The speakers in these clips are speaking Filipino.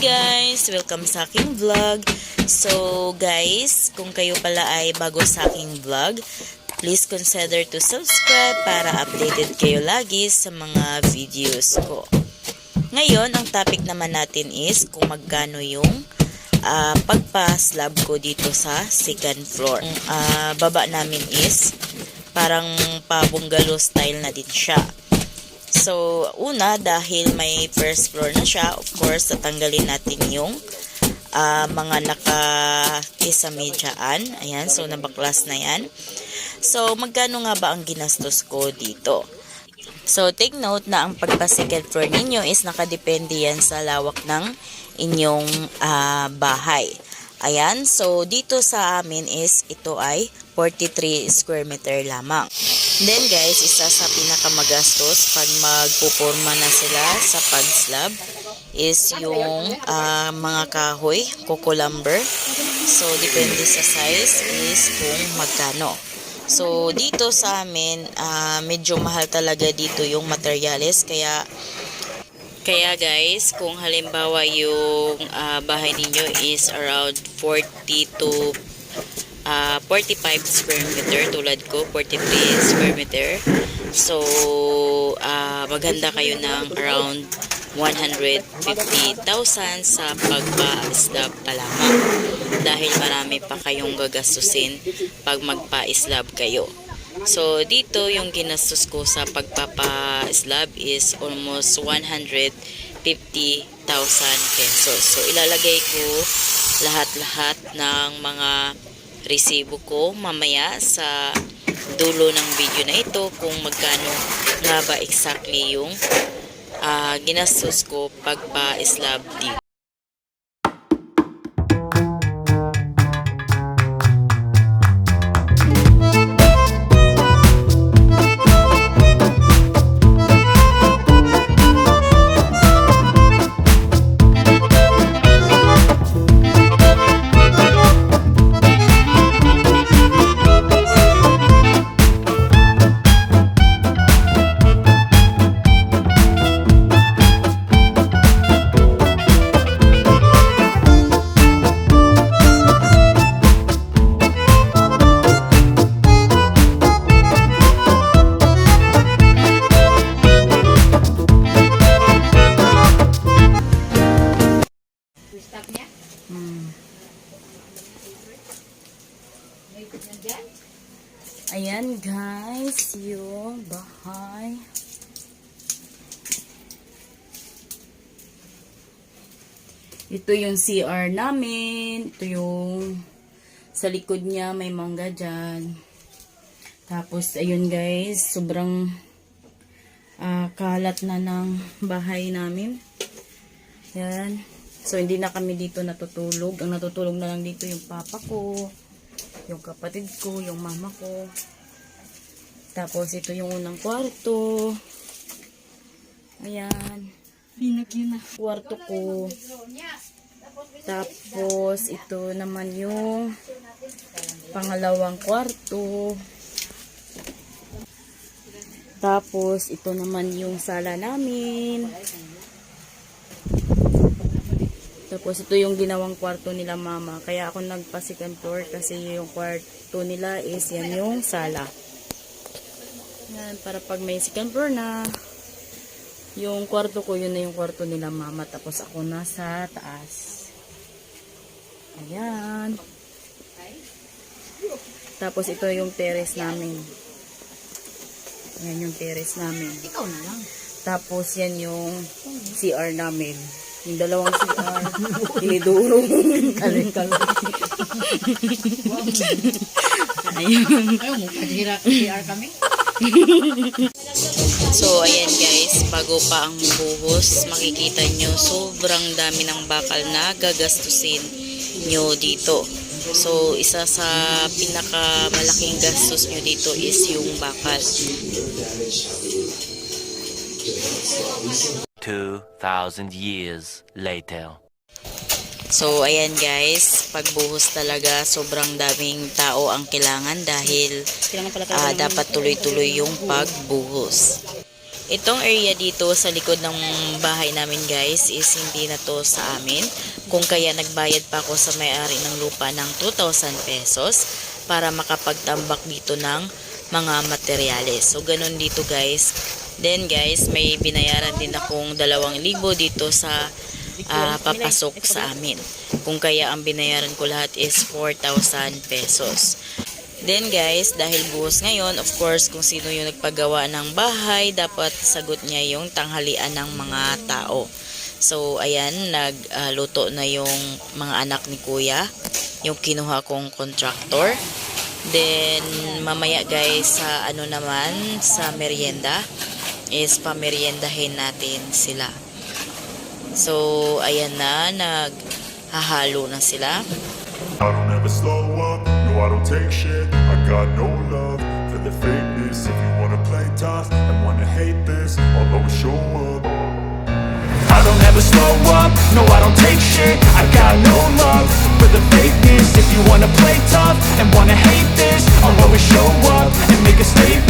guys! Welcome sa aking vlog. So guys, kung kayo pala ay bago sa aking vlog, please consider to subscribe para updated kayo lagi sa mga videos ko. Ngayon, ang topic naman natin is kung magkano yung ah, pagpa-slab ko dito sa second floor. Ang ah, baba namin is parang pa-bungalow style na din siya. So, una, dahil may first floor na siya, of course, tatanggalin natin yung ah, mga naka-kisame dyan. Ayan, so nabaklas na yan. So, magkano nga ba ang ginastos ko dito? So, take note na ang pagpa-second floor ninyo is nakadepende yan sa lawak ng inyong ah, bahay. Ayan, so dito sa amin is ito ay 43 square meter lamang. Then guys, isa sa pinakamagastos pag magpupurma na sila sa pag-slab is yung ah, mga kahoy, coco. So, depende sa size is kung magkano. So, dito sa amin, ah, medyo mahal talaga dito yung materials. Kaya, kaya guys, kung halimbawa yung ah, bahay ninyo is around 40 to ah, 45 square meter tulad ko, 43 square meter. So, ah, maghanda kayo ng around 150,000 sa pagpa-slab pa lamang. Dahil marami pa kayong gagastusin pag magpa-slab kayo. So, dito yung ginastos ko sa pagpapa-slab is almost 150,000 pesos. So, ilalagay ko lahat-lahat ng mga resibo ko mamaya sa dulo ng video na ito kung magkano nga ba exactly yung ah, ginastos ko pagpa-slab dito. Hmm. Ayan guys, yung bahay. Ito yung CR namin. Ito yung sa likod niya may mangga dyan. Tapos ayun guys, sobrang ah, kalat na ng bahay namin. Yan. So, hindi na kami dito natutulog. Ang natutulog na lang dito yung papa ko, yung kapatid ko, yung mama ko. Tapos, ito yung unang kwarto. Ayan. Pinag yun na. Kwarto ko. Tapos, ito naman yung pangalawang kwarto. Tapos, ito naman yung sala namin. Tapos ito yung ginawang kwarto nila mama. Kaya ako nagpa second floor kasi yung kwarto nila is yan yung sala. Yan, para pag may second floor na, yung kwarto ko, yun na yung kwarto nila mama. Tapos ako nasa taas. Ayan. Tapos ito yung terrace namin. Yan yung terrace namin. Ikaw na lang. Tapos yan yung CR namin. Yung dalawang CR. Iniduro. Kaling-kaling. Ayun. Ayaw mo, kadira, PR kami. So, ayan guys. Bago pa ang buhos, makikita nyo sobrang dami ng bakal na gagastusin nyo dito. So, isa sa pinakamalaking gastos nyo dito is yung bakal. 2,000 years later. So, ayan guys, pagbuhos talaga, sobrang daming tao ang kailangan dahil ah, dapat tuloy-tuloy yung pagbuhos. Itong area dito sa likod ng bahay namin guys is hindi na to sa amin. Kung kaya nagbayad pa ako sa may-ari ng lupa ng 2,000 pesos para makapagtambak dito ng mga materyales. So ganun dito guys. Then guys, may binayaran din akong 2,000 dito sa ah, papasok sa amin. Kung kaya ang binayaran ko lahat is 4,000 pesos. Then guys, dahil buhos ngayon, of course, kung sino yung nagpagawa ng bahay, dapat sagot niya yung tanghalian ng mga tao. So, ayan, nagluto na yung mga anak ni kuya, yung kinuha kong contractor. Then, mamaya guys, sa ano naman, sa merienda, is pameriendahin natin sila. So, ayan na, naghahalo na sila. I don't ever slow up, no I don't take shit. I got no love for the fakeness. If you wanna play tough and wanna hate this I'll always show up. I don't ever slow up, no I don't take shit. I got no love for the fakeness. If you wanna play tough and wanna hate this I'll always show up and make a statement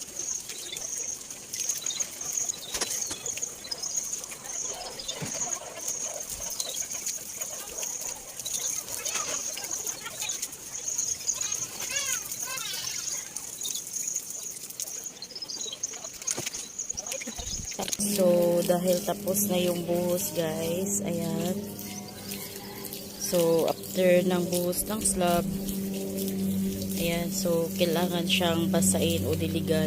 Dahil tapos na yung buhos, guys, ayan. So, after ng buhos ng slab, ayan, so, kailangan siyang basain o diligan.